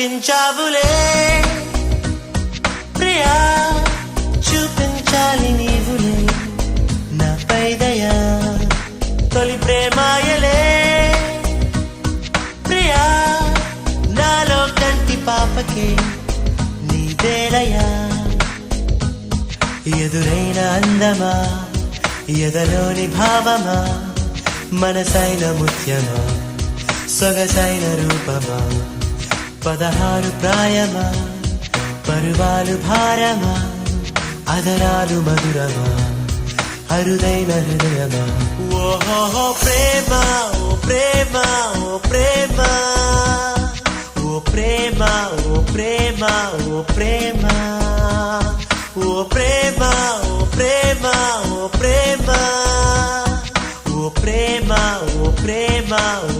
చూపించావులే. ప్రియా చూపించాలి నీవులే. నా పైదయా తొలి ప్రేమాయలే. ప్రియా నాలో కంటి పాపకే నీదేలయా ఎదురైన అందమా ఎదలోని భావమా మనసైన ముత్యమా సొగసైన రూపమా. పదహారు ప్రాయమా? పరువాలు భారమా? అదరాలు మధురమా? అరుదైన హృదయమా? ఓహో ప్రేమ ఓ ప్రేమ ఓ ప్రేమ. ఓ ప్రేమ ఓ ప్రేమ ఓ ప్రేమ. ఓ ప్రేమ ఓ ప్రేమ ఓ ప్రేమ. ఓ ప్రేమ ఓ ప్రేమ ఓ